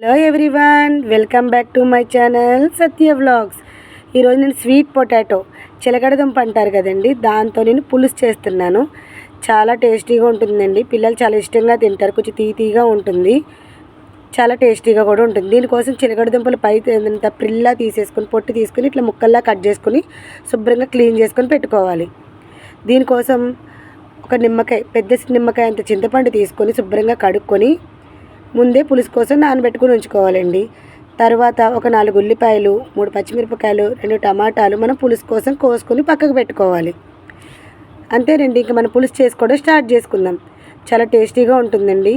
Hello everyone welcome back to my channel Satya vlogs ఈరోజు నేను sweet potato చిలకడదుంప అంటారు కదండి దాంతో నేను పులుసు చేస్తున్నాను. చాలా టేస్టీగా ఉంటుందండి. పిల్లలు చాలా ఇష్టంగా తింటారు కొంచెం తీతీగా ఉంటుంది. చాలా టేస్టీగా కూడా ఉంటుంది. దీనికోసం చిలకడదుంపలు పై అంత ప్రిల్లా తీసేసుకొని పొట్టు తీసుకొని ఇట్లా ముక్కల్లా కట్ చేసుకొని శుభ్రంగా క్లీన్ చేసుకొని పెట్టుకోవాలి. దీనికోసం ఒక నిమ్మకాయ పెద్ద నిమ్మకాయ అంత చింతపండు తీసుకొని శుభ్రంగా కడుక్కొని ముందే పులుసు కోసం నానబెట్టుకుని ఉంచుకోవాలండి. తర్వాత ఒక నాలుగు ఉల్లిపాయలు మూడు పచ్చిమిరపకాయలు రెండు టమాటాలు మనం పులుసు కోసం కోసుకొని పక్కకు పెట్టుకోవాలి. అంతేనండి ఇంకా మనం పులుసు చేసుకోవడం స్టార్ట్ చేసుకుందాం. చాలా టేస్టీగా ఉంటుందండి.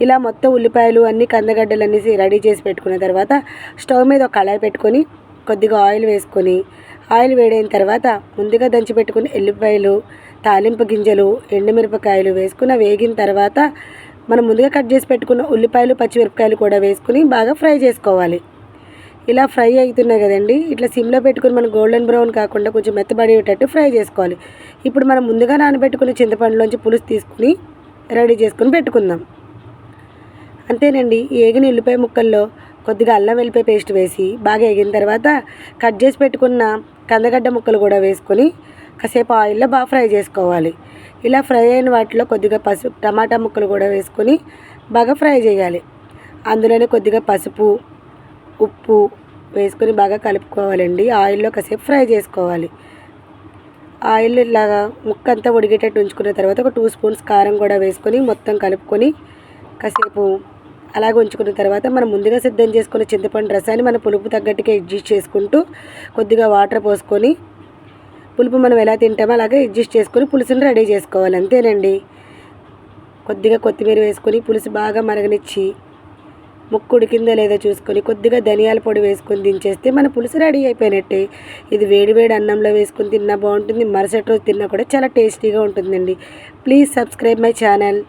ఇలా మొత్తం ఉల్లిపాయలు అన్ని కందగడ్డలు అనేసి రెడీ చేసి పెట్టుకున్న తర్వాత స్టవ్ మీద ఒక కళాయి పెట్టుకొని కొద్దిగా ఆయిల్ వేసుకొని ఆయిల్ వేడైన తర్వాత ముందుగా దంచి పెట్టుకుని ఎల్లిపాయలు తాలింపు గింజలు ఎండుమిరపకాయలు వేసుకున్న వేగిన తర్వాత మనం ముందుగా కట్ చేసి పెట్టుకున్న ఉల్లిపాయలు పచ్చిమిరపకాయలు కూడా వేసుకుని బాగా ఫ్రై చేసుకోవాలి. ఇలా ఫ్రై అవుతున్నాయి కదండి. ఇట్లా సిమ్లో పెట్టుకుని మనం గోల్డెన్ బ్రౌన్ కాకుండా కొంచెం మెత్తబడేటట్టు ఫ్రై చేసుకోవాలి. ఇప్పుడు మనం ముందుగా నానబెట్టుకున్న చింతపండులోంచి పులుసు తీసుకుని రెడీ చేసుకుని పెట్టుకుందాం. అంతేనండి ఏగిన ఉల్లిపాయ ముక్కల్లో కొద్దిగా అల్లం వెల్లిపాయ పేస్ట్ వేసి బాగా ఎగిన తర్వాత కట్ చేసి పెట్టుకున్న కందగడ్డ ముక్కలు కూడా వేసుకొని కాసేపు ఆయిల్లో బాగా ఫ్రై చేసుకోవాలి. ఇలా ఫ్రై అయిన వాటిలో కొద్దిగా పసుపు టమాటా ముక్కలు కూడా వేసుకొని బాగా ఫ్రై చేయాలి. అందులోనే కొద్దిగా పసుపు ఉప్పు వేసుకొని బాగా కలుపుకోవాలండి. ఆయిల్లో కాసేపు ఫ్రై చేసుకోవాలి. ఆయిల్ ఇలాగా ముక్క అంతా ఉడిగేటట్టు ఉంచుకున్న తర్వాత ఒక టూ స్పూన్స్ కారం కూడా వేసుకొని మొత్తం కలుపుకొని కాసేపు అలాగ ఉంచుకున్న తర్వాత మనం ముందుగా సిద్ధం చేసుకున్న చింతపండు రసాన్ని మన పులుపు తగ్గట్టుగా అడ్జస్ట్ చేసుకుంటూ కొద్దిగా వాటర్ పోసుకొని పులుపు మనం ఎలా తింటామో అలాగే అడ్జస్ట్ చేసుకొని పులుసుని రెడీ చేసుకోవాలి అంతేనండి. కొద్దిగా కొత్తిమీర వేసుకొని పులుసు బాగా మరగనిచ్చి ముక్కు ఉడికిందో లేదో చూసుకొని కొద్దిగా ధనియాల పొడి వేసుకొని దించేస్తే మన పులుసు రెడీ అయిపోయినట్టే. ఇది వేడి వేడి అన్నంలో వేసుకొని తిన్నా బాగుంటుంది మరుసటి రోజు తిన్నా కూడా చాలా టేస్టీగా ఉంటుందండి. Please subscribe my channel.